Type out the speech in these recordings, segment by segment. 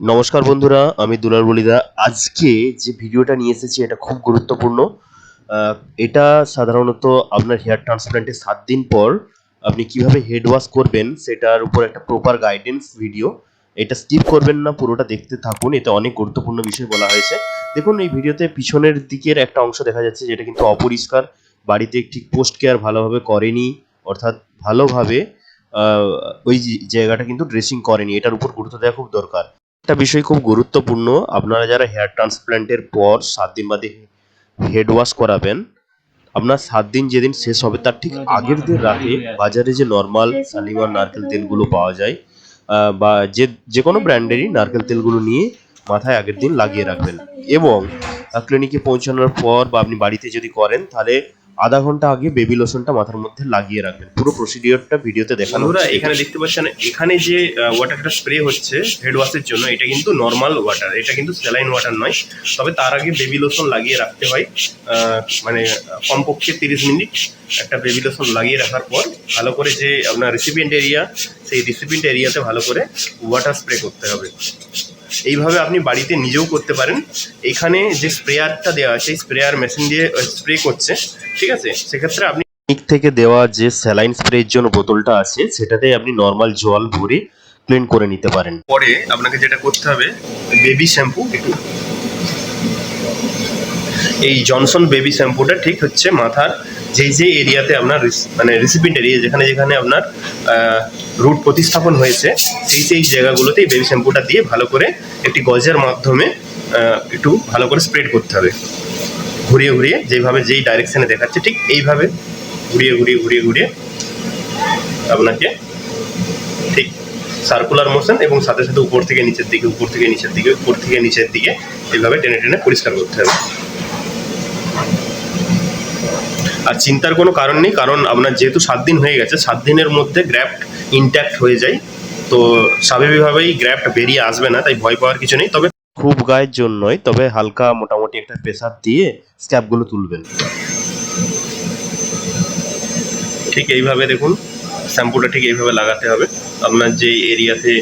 নমস্কার বন্ধুরা, আমি দুলাল বলিদা। আজকে যে ভিডিওটা নিয়ে এসেছি, এটা খুব গুরুত্বপূর্ণ। এটা সাধারণত আপনার হেয়ার ট্রান্সপ্ল্যান্টের সাত দিন পর আপনি কীভাবে হেড ওয়াশ করবেন, সেটার উপর একটা প্রপার গাইডেন্স ভিডিও এটা স্কিপ করবেন না, পুরোটা দেখতে থাকুন। এতে অনেক গুরুত্বপূর্ণ বিষয় বলা হয়েছে। দেখুন, এই ভিডিওতে পিছনের দিকের একটা অংশ দেখা যাচ্ছে, যেটা কিন্তু অপরিষ্কার। বাড়িতে ঠিক পোস্ট কেয়ার ভালোভাবে করেনি, অর্থাৎ ভালোভাবে ওই জায়গাটা কিন্তু ড্রেসিং করেনি। এটার উপর গুরুত্ব দেওয়া খুব দরকার। একটা বিষয় খুব গুরুত্বপূর্ণ। আপনারা যারা হেয়ার ট্রান্সপ্ল্যান্টের পর সাত দিন বাদে হেড ওয়াশ করাবেন আপনার সাত দিন যেদিন শেষ হবে তার ঠিক আগের দিন রাতে বাজারে যে নর্মাল শালিমার নারকেল তেলগুলো পাওয়া যায় বা যে যে কোনো ব্র্যান্ডেরই নারকেল তেলগুলো নিয়ে মাথায় আগের দিন লাগিয়ে রাখবেন। এবং ক্লিনিকে পৌঁছানোর পর বা আপনি বাড়িতে যদি করেন তাহলে আধা ঘণ্টা আগে বেবি লোশনটা মাথার মধ্যে লাগিয়ে রাখবেন। পুরো প্রসিডিওরটা ভিডিওতে দেখানো হচ্ছে। এখানে দেখতে পাচ্ছেন এখানে যে ওয়াটারটা স্প্রে হচ্ছে হেড ওয়াশের জন্য এটা কিন্তু নর্মাল ওয়াটার এটা কিন্তু স্যালাইন ওয়াটার নয়। তবে তার আগে বেবি লোশন লাগিয়ে রাখতে হয় মানে কমপক্ষে তিরিশ মিনিট। একটা বেবি লোশন লাগিয়ে রাখার পর ভালো করে যে আপনার রিসিপিয়েন্ট এরিয়া সেই রিসিপিয়েন্ট এরিয়াতে ভালো করে ওয়াটার স্প্রে করতে হবে। এইভাবে আপনি বাড়িতে নিজেও করতে পারেন। এখানে যে স্প্রেয়ারটা দেওয়া আছে সেই স্প্রেয়ার মেশিন দিয়ে স্প্রে করছে ঠিক আছে? সেক্ষেত্রে আপনি ক্লিনিক থেকে দেওয়া যে স্যালাইন স্প্রের জন্য বোতলটা আছে সেটাতে আপনি নর্মাল জল ভরে ক্লিন করে নিতে পারেন। পরে আপনাকে যেটা করতে হবে বেবি শ্যাম্পু একটু এই জনসন বেবি শ্যাম্পুটা ঠিক হচ্ছে মাথার যেই যে এরিয়াতে আপনার মানে রিসিপিয়েন্ট এরিয়া যেখানে যেখানে আপনার রুট প্রতিস্থাপন হয়েছে, সেই সেই জায়গাগুলোতে এই বেবি শ্যাম্পুটা দিয়ে ভালো করে একটি গজের মাধ্যমে একটু ভালো করে স্প্রেড করতে হবে। ঘুরিয়ে ঘুরিয়ে যেভাবে যেই ডাইরেকশনে দেখাচ্ছে, ঠিক এইভাবে ঘুরিয়ে ঘুরিয়ে ঘুরিয়ে ঘুরিয়ে আপনাকে ঠিক সার্কুলার মোশন এবং সাথে সাথে উপর থেকে নিচের দিকে, উপর থেকে নিচের দিকে, উপর থেকে নিচের দিকে এইভাবে টেনে টেনে পরিষ্কার করতে হবে। আর চিন্তার কোনো কারণ নেই, কারণ আপনার যেহেতু সাত দিন হয়ে গেছে, সাত দিনের মধ্যে গ্র্যাফট ইনট্যাক্ট হয়ে যায়। তো স্বাভাবিকভাবেই গ্র্যাফট বেরিয়ে আসবে না, তাই ভয় পাওয়ার কিছু নেই। তবে খুব গায়ের জন্যই তবে হালকা মোটামুটি একটা প্রেসার দিয়ে স্ক্যাপগুলো তুলবেন। ঠিক এইভাবে দেখুন শ্যাম্পুটা ঠিক এইভাবে লাগাতে হবে। আপনার যে এরিয়াতে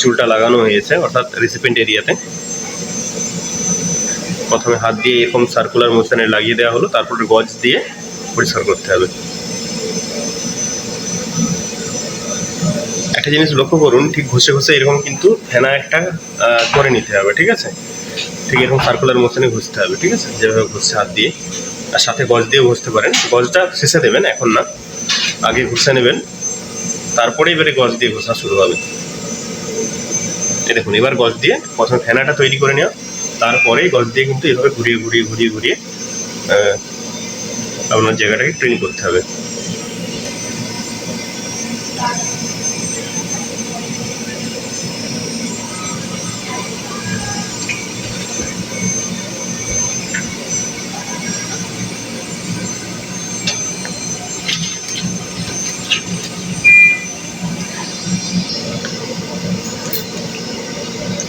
চুলটা লাগানো হয়েছে, অর্থাৎ রিসিপেন্ট এরিয়াতে প্রথমে হাত দিয়ে এরকম সার্কুলার মোশনে লাগিয়ে দেওয়া হলো, তারপরে গজ দিয়ে পরিষ্কার করতে হবে। একটা জিনিস লক্ষ্য করুন, ঠিক ঘষে ঘষে এরকম কিন্তু ফেনা একটা করে নিতে হবে, ঠিক আছে? ঠিক এরকম সার্কুলার মোশনে ঘষতে হবে, ঠিক আছে? যেভাবে ঘষছে হাত দিয়ে। আর সাথে গজ দিয়ে ঘষতে পারেন। গজটা শেষে দেবেন, এখন না। আগে ঘষে নেবেন। তারপরে এবারে গজ দিয়ে ঘষা শুরু হবে। দেখুন, এবার গজ দিয়ে প্রথমে ফেনাটা তৈরি করে নেওয়া। তারপরেই গজ দিয়ে কিন্তু এভাবে ঘুরিয়ে ঘুরিয়ে ঘুরিয়ে ঘুরিয়ে আপনার জায়গাটাকে ট্রেন করতে হবে।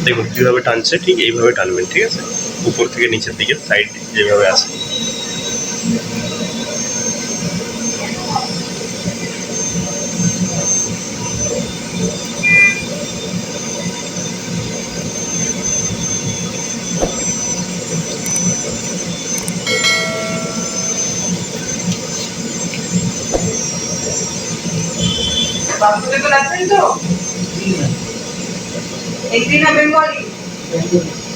দেখুন কীভাবে টানছে ঠিক এইভাবে টানবেন ঠিক আছে? উপর থেকে নিচের দিকে সাইড যেভাবে আছে। বাপুকে তো লাগছেন তো? হিন্দি না বেঙ্গলি।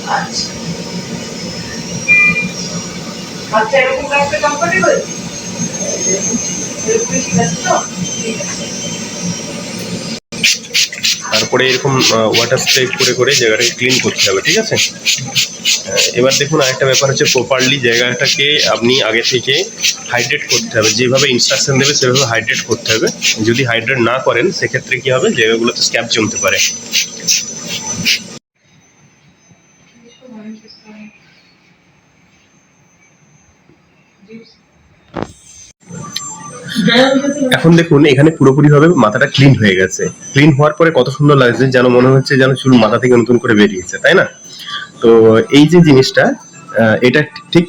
আচ্ছা। আচ্ছা এরকম কাজটা কমফোর্টেবল এরকমই ঠিক আছে তো? ঠিক আছে। তারপরে এরকম ওয়াটার স্প্রে করে করে জায়গাটাকে ক্লিন করতে হবে, ঠিক আছে? এবার দেখুন আরেকটা ব্যাপার হচ্ছে প্রপারলি জায়গাটাকে আপনি আগে থেকে হাইড্রেট করতে হবে। যেভাবে ইনস্ট্রাকশন দেবে, সেভাবে হাইড্রেট করতে হবে। যদি হাইড্রেট না করেন, সেক্ষেত্রে কি হবে? জায়গাগুলোতে স্ক্যাপ জমতে পারে। এখন দেখুন, এখানে পুরোপুরিভাবে মাথাটা ক্লিন হয়ে গেছে। ক্লিন হওয়ার পরে কত সুন্দর লাগছে, যেন মনে হচ্ছে যেন চুল মাথা থেকে নতুন করে বেরিয়েছে, তাই না? তো এই যে জিনিসটা এটা ঠিক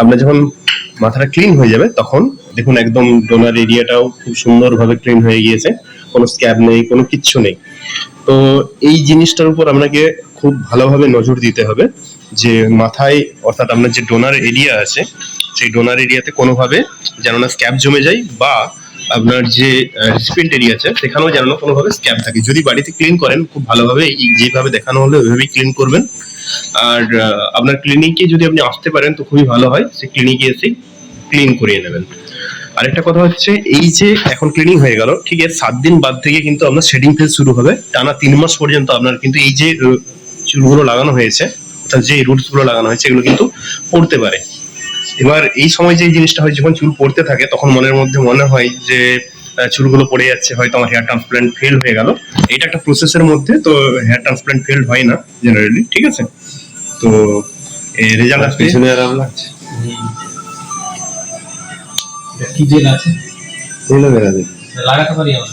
আপনার যখন মাথাটা ক্লিন হয়ে যাবে, তখন দেখুন একদম ডোনার এরিয়াটাও খুব সুন্দরভাবে ক্লিন হয়ে গিয়েছে, কোনো স্ক্যাব নেই, কোনো কিচ্ছু নেই। তো এই জিনিসটার উপর আপনাকে খুব ভালোভাবে নজর দিতে হবে যে মাথায়, অর্থাৎ আপনার যে ডোনার এরিয়া আছে সেই ডোনার এরিয়াতে কোনোভাবে যেন না স্ক্যাপ জমে যায় বা আপনার যে রেসিপিয়েন্ট এরিয়া আছে, সেখানেও যেন না কোনোভাবে স্ক্যাপ থাকে। যদি বাড়িতে ক্লিন করেন, খুব ভালোভাবে যেভাবে দেখানো হলো, ওইভাবেই ক্লিন করবেন। আর আপনার ক্লিনিকে যদি আপনি আসতে পারেন, তো খুবই ভালো হয়। সে ক্লিনিকে এসে ক্লিন করিয়ে নেবেন। আরেকটা কথা হচ্ছে, এই যে এখন ক্লিনিং হয়ে গেল, ঠিক আছে, সাত দিন বাদ থেকে কিন্তু আপনার শেডিং ফেজ শুরু হবে। টানা তিন মাস পর্যন্ত আপনার কিন্তু এই যে চুলগুলো লাগানো হয়েছে, অর্থাৎ যে রুটসগুলো লাগানো হয়েছে, এগুলো কিন্তু পড়তে পারে। এবার এই সময় যে জিনিসটা হয় যখন চুল পড়তে থাকে তখন মনের মধ্যে মনে হয় যে চুলগুলো পড়ে যাচ্ছে হয়তো আমার হেয়ার ট্রান্সপ্লান্ট ফেল হয়ে গেল। এটা একটা প্রসেসের মধ্যে তো হেয়ার ট্রান্সপ্লান্ট ফেল হয় না জেনারেলি ঠিক আছে? তো রেজাল্ট আসবে। পিছনে আরাম লাগছে। কি জেল আছে? এলো বেড়া লাগাতে পারি আমরা?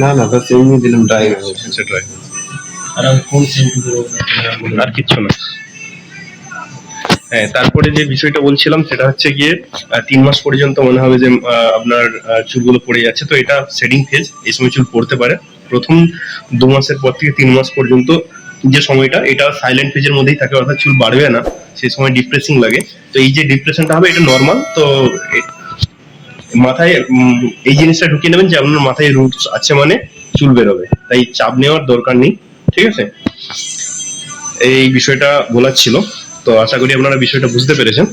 না না বাস এমনি দিলাম ড্রাই হয়ে সেটাই আর কোন শ্যাম্পু আর কিচ্ছু না। হ্যাঁ তারপরে যে বিষয়টা বলছিলাম, সেটা হচ্ছে গিয়ে তিন মাস পর্যন্ত মনে হবে যে আপনার চুলগুলো পড়ে যাচ্ছে। তো এটা শেডিং ফেজ এই সময় চুল পড়তে পারে। প্রথম দু মাসের পর থেকে তিন মাস পর্যন্ত যে সময়টা, এটা সাইলেন্ট ফেজের মধ্যেই থাকে, অর্থাৎ চুল বাড়বে না। সেই সময় ডিপ্রেসিং লাগে। তো এই যে ডিপ্রেশনটা হবে, এটা নর্মাল তো মাথায় এই জিনিসটা ঢুকিয়ে নেবেন যে, আপনার মাথায় রুটস আছে মানে চুল বেরোবে। তাই চাপ নেওয়ার দরকার নেই। ঠিক আছে? এই বিষয়টা বলার ছিল। তো আশা করি আপনারা বিষয়টা বুঝতে পেরেছেন।